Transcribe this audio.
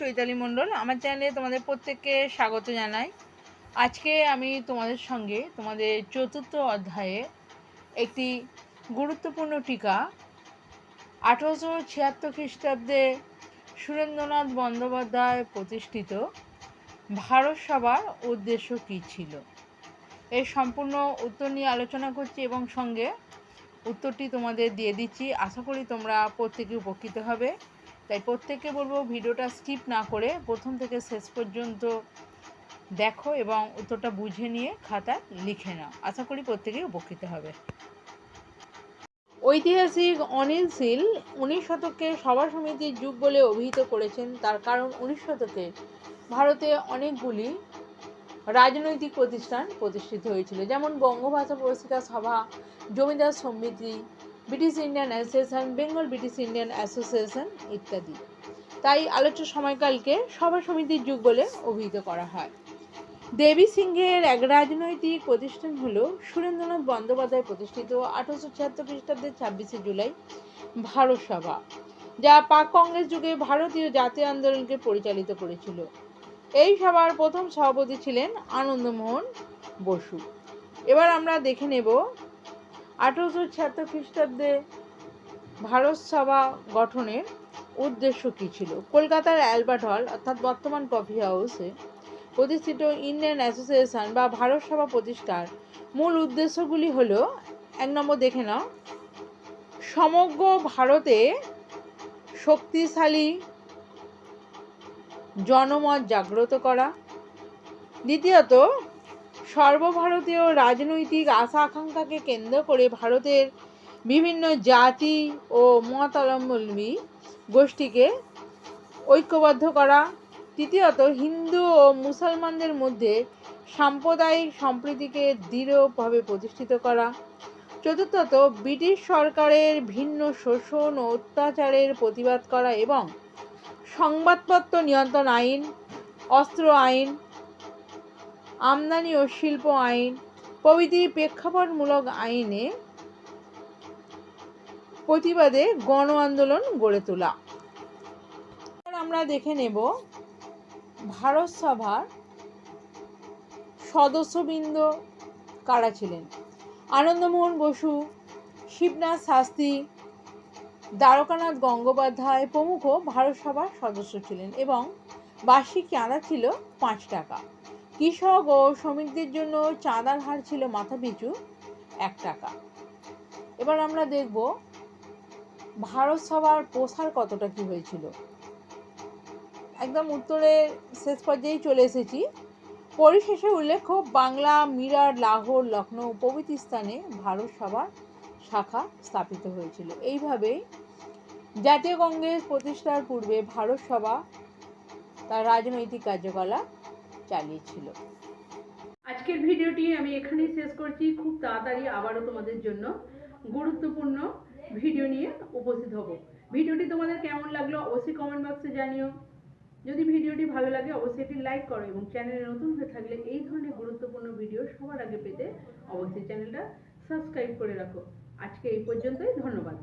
চৈতালি মণ্ডল, আমার চ্যানেলে তোমাদের প্রত্যেককে স্বাগত জানাই। আজকে আমি তোমাদের সঙ্গে তোমাদের চতুর্থ অধ্যায়ে একটি গুরুত্বপূর্ণ টিকা, আঠারোশো ছিয়াত্তর খ্রিস্টাব্দে সুরেন্দ্রনাথ বন্দ্যোপাধ্যায় প্রতিষ্ঠিত ভারত সভার উদ্দেশ্য কী ছিল? এর সম্পূর্ণ উত্তর নিয়ে আলোচনা করছি এবং সঙ্গে উত্তরটি তোমাদের দিয়ে দিচ্ছি। আশা করি তোমরা প্রত্যেকে উপকৃত হবে। তাই প্রত্যেককে বলব ভিডিওটা স্কিপ না করে প্রথম থেকে শেষ পর্যন্ত দেখো এবং উত্তরটা বুঝে নিয়ে খাতা লিখে নাও। আশা করি প্রত্যেকেই উপকৃত হবে। ঐতিহাসিক অনিল শীল উনিশ শতকে সভা সমিতির যুগ বলে অভিহিত করেছেন। তার কারণ উনিশ শতকে ভারতে অনেকগুলি রাজনৈতিক প্রতিষ্ঠান প্রতিষ্ঠিত হয়েছিল। যেমন বঙ্গভাষা পুরস্কার সভা, জমিদার সমিতি British Indian association Bengal British Indian association ইত্যাদি। তাই আলোচ্য সময়কালকে সভা সমিতির যুগ বলে অভিহিত করা হয়। দেবী সিংহের এক রাজনৈতিক প্রতিষ্ঠান হল সুরেন্দ্রনাথ বন্দ্যোপাধ্যায় প্রতিষ্ঠিত আঠারোশো ছিয়াত্তর খ্রিস্টাব্দের ছাব্বিশে জুলাই ভারত সভা, যা পাক কংগ্রেস যুগে ভারতীয় জাতীয় আন্দোলনকে পরিচালিত করেছিল। এই সভার প্রথম সভাপতি ছিলেন আনন্দমোহন বসু। এবার আমরা দেখে নেব আঠারোশো ছিয়াত্তর খ্রিস্টাব্দে ভারত সভা গঠনের উদ্দেশ্য কী ছিল? কলকাতার অ্যালবার্ট হল, অর্থাৎ বর্তমান কফি হাউসে প্রতিষ্ঠিত ইন্ডিয়ান অ্যাসোসিয়েশন বা ভারত সভা প্রতিষ্ঠার মূল উদ্দেশ্যগুলি হল, এক নম্বর দেখে নাও, সমগ্র ভারতে শক্তিশালী জনমত জাগ্রত করা। দ্বিতীয়ত সর্বভারতীয় রাজনৈতিক আশা আকাঙ্ক্ষাকে কেন্দ্র করে ভারতের বিভিন্ন জাতি ও মতাবলম্বী গোষ্ঠীকে ঐক্যবদ্ধ করা, তৃতীয়ত হিন্দু ও মুসলমানদের মধ্যে সাম্প্রদায়িক সম্প্রীতিকে দৃঢ়ভাবে প্রতিষ্ঠিত করা, চতুর্থত ব্রিটিশ সরকারের ভিন্ন শোষণ ও অত্যাচারের প্রতিবাদ করা এবং সংবাদপত্র নিয়ন্ত্রণ আইন, অস্ত্র আইন আমদানি ও শিল্প আইন প্রভৃতি প্রেক্ষাপটমূলক আইনে প্রতিবাদে গণ আন্দোলন গড়ে তোলা। আমরা দেখে নেব ভারত সভার সদস্যবৃন্দ কারা ছিলেন? আনন্দমোহন বসু, শিবনাথ শাস্ত্রী, দ্বারকানাথ গঙ্গোপাধ্যায় প্রমুখ ভারত সভার সদস্য ছিলেন এবং বার্ষিক চাঁদা ছিল পাঁচ টাকা। কৃষক ও শ্রমিকদের জন্য চাঁদার হার ছিল মাথাপিছু এক টাকা। এবার আমরা দেখব ভারত সভার প্রসার কতটা কি হয়েছিল। একদম উত্তরের শেষ পর্যায়ে চলে এসেছি। পরিশেষে উল্লেখ্য, বাংলা মিরাট লাহোর লখনৌ প্রভৃতি স্থানে ভারত সভার শাখা স্থাপিত হয়েছিল। এইভাবেই জাতীয় কংগ্রেস প্রতিষ্ঠার পূর্বে ভারত সভা তার রাজনৈতিক কার্যকলাপ চালিয়েছিল। আজকের ভিডিওটি আমি এখানেই শেষ করছি। খুব তাড়াতাড়ি আবারও তোমাদের জন্য গুরুত্বপূর্ণ ভিডিও নিয়ে উপস্থিত হব। ভিডিওটি তোমাদের কেমন লাগল অবশ্যই কমেন্ট বক্সে জানিও। যদি ভিডিওটি ভালো লাগে, অবশ্যই একটি লাইক করো এবং চ্যানেলে নতুন হয়ে থাকলে এই ধরনের গুরুত্বপূর্ণ ভিডিও সবার আগে পেতে অবশ্যই চ্যানেলটা সাবস্ক্রাইব করে রাখো। আজকে এই পর্যন্তই, ধন্যবাদ।